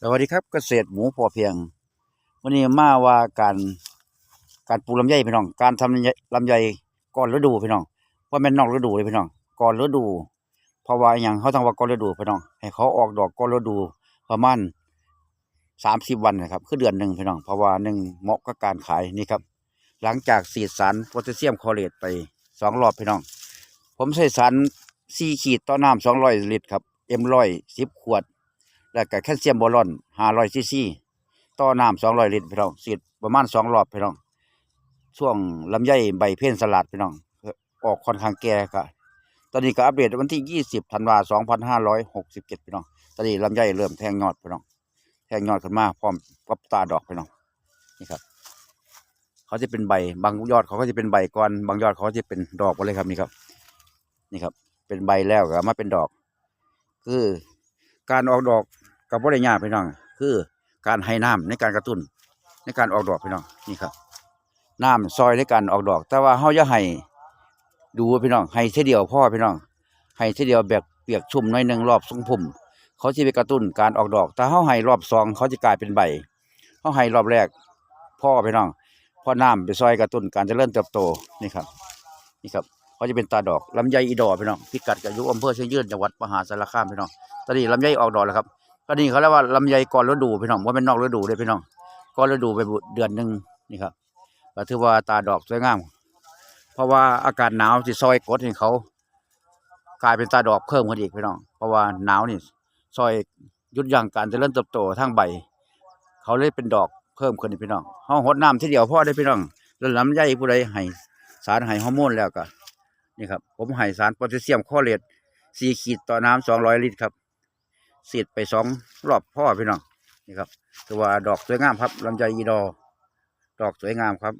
สวัสดีครับเกษตรหมูพอเพียง วันนี้มาว่าการการปลูกลำไยพี่น้อง การทำลำไยลำไยก่อนฤดูพี่น้องเพราะม่นนอกฤดูเลยพี่น้องก่อนฤดูเพราะว่าอย่างเขาต้องว่าก่อนฤดูพี่น้อง ให้เขาออกดอกก่อนฤดูประมาณสามสิบวันนะครับคือเดือนหนึ่งพี่น้องเพราะว่าหนึ่งเหมาะกับการขายนี่ครับ หลังจากสีดสารโพแทสเซียมคลอเรตไปสองรอบพี่น้อง ผมใส่สารสี่ขีดต่อน้ำสองร้อยลิตรครับเอ็มร้อยสิบขวด แล้วก็แคลเซียมบอลอนห้าร้อยซีซีต่อน้ำสองร้อยลิตรพี่น้องสีดประมาณสองรอบพี่น้องช่วงลำไยใบเพ่นสลัดพี่น้อง ออกค่อนข้างแก่ก็ตอนนี้ก็อัปเดตวันที่ยี่สิบธันวาสองพันห้าร้อยหกสิบเจ็ดพี่น้องตอนนี้ลำไยเริ่มแทงยอดพี่น้องแทงยอดขึ้นมาพร้อมกับตาดอกพี่น้องนี่ครับเขาจะเป็นใบบางยอดเขาก็จะเป็นใบก่อนบางยอดเขาจะเป็นดอกหมดเลยครับนี่ครับ นี่ครับ เป็นใบแล้วก็มาเป็นดอก คือการออกดอก กับบ่ได้ยาพี่น้อง คือการให้น้ำในการกระตุ้นในการออกดอกพี่น้องนี่ครับน้ำซอยในการออกดอก แต่ว่าเฮาอย่าให้ดูพี่น้องให้เท่เดียวพ่อพี่น้องให้เท่เดียวแบบเปียกชุ่มหน้อยหนึ่งรอบทรงพุ่มเขาจะไปกระตุ้นการออกดอก แต่เฮาให้รอบสองเขาจะกลายเป็นใบเฮาให้รอบแรก พ่อพี่น้องพ่อน้ำไปซอยกระตุ้นการจเจริญเติบโตนี่ครับ นี่ครับเขาจะเป็นตาดอกลำไยอีดอพี่น้องพิกัดกับยุอำเภอเชียงยืนจังหวัดมหาสารคามพี่น้องตอนนี้ลำไยออกดอกแล้วครับ ตอนนี้เขาเรียกว่าลำไยก่อนฤดูพี่น้องว่าเป็นนอกฤดูเลยพี่น้องก่อนฤดูไปเดือนหนึ่งนี่ครับก็ถือว่าตาดอกสวยงาม เพราะว่าอากาศหนาวที่ซอยกดให้เขา กลายเป็นตาดอกเพิ่มขึ้นอีกพี่น้องเพราะว่าหนาวนี่ซอยยุดยั้งการเจริญเติบโตทางใบ เขาเลยเป็นดอกเพิ่มขึ้นอีกพี่น้องเฮาหดน้ำที่เดียวพ่อได้พี่น้องแล้วลำไยผู้ใดให้สารให้ฮอร์โมนแล้วก็นี่ครับผมให้สารโพแทสเซียมคลอเรตสี่ขีดต่อน้ำสองร้อยลิตรครับ สีดไปสองรอบพ่อพี่น้องนี่ครับถือว่าดอกสวยงามครับลำไยอีดอ ดอกสวยงามครับ